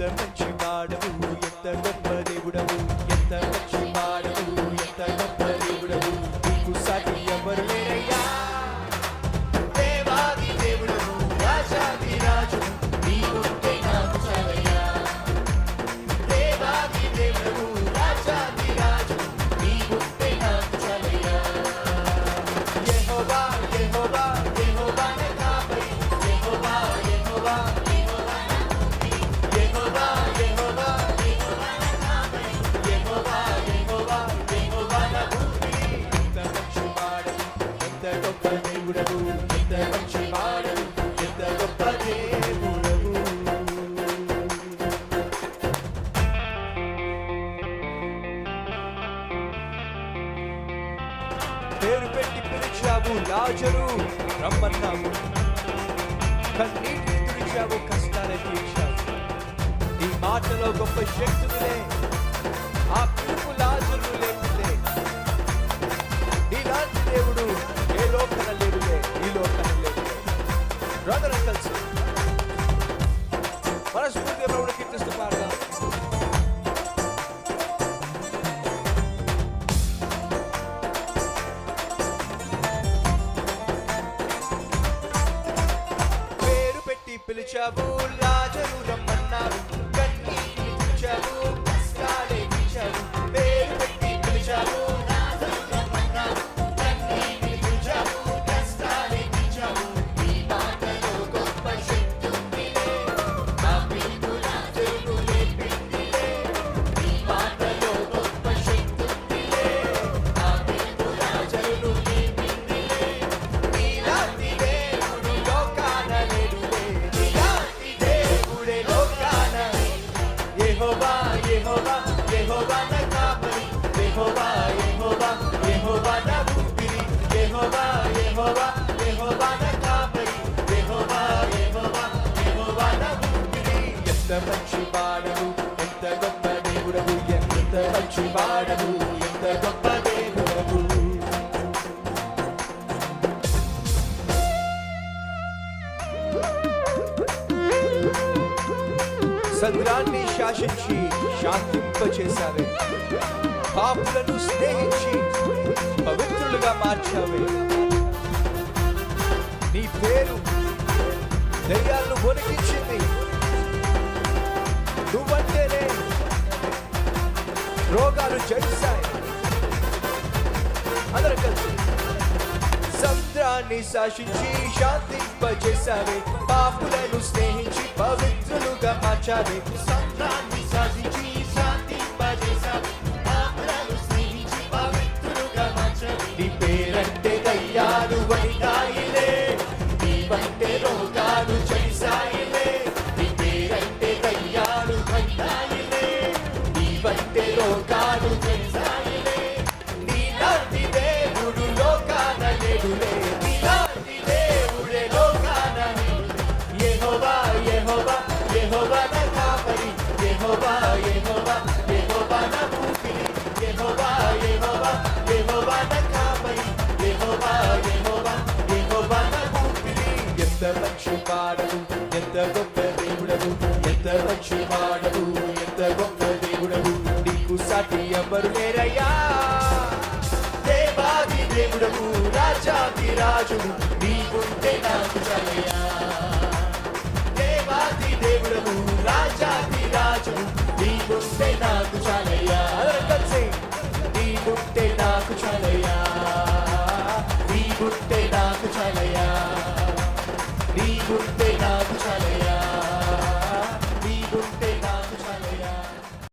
The. in పేరు పెట్టి తుడిచావు కష్టాన్ని తీర్చావు. ఈ మాటలో గొప్ప శక్తులే బ్రదర్ కలిసి మనస్ఫూర్తిగా ప్రభుడు కీర్తిస్తూ పాడదాం పేరు పెట్టి పిలిచావు లాజరు రమ్మన్నారు. ఎంత మంచి వాడవు ఎంత గొప్ప దేవుడవు ఎంత మంచి వాడవు ఎంత గొప్ప దేవుడవు. సంద్రాన్ని శాసించి శాంతింపచేశారు పాపులను స్నేహించి పవిత్రులుగా మార్చావే. నీ పేరు దయ్యాలను వణికించింది. నువ్వంటేనే రోగాలు జడిశాయి. అందరం కలిసి సముద్రాన్ని శాసించి శాంతింపజేశావే. పాపులను స్నేహించి పవిత్రులుగా మార్చావే. సముద్రాన్ని ఎంత మంచి ఎంత గొప్ప దేవుడవు నీకు సాటి ఎవరు లేరయ్యా? దేవాది దేవుడవు రాజాది రాజు నీకుంటే నాకు చలయా దేవాది దేవుడవు రాజాది రాజు నీకుంటే నాకు చలయా కలిసి నీకుంటే నాకు చలయా నీకుంటే నాకు చలయా నీకుంటే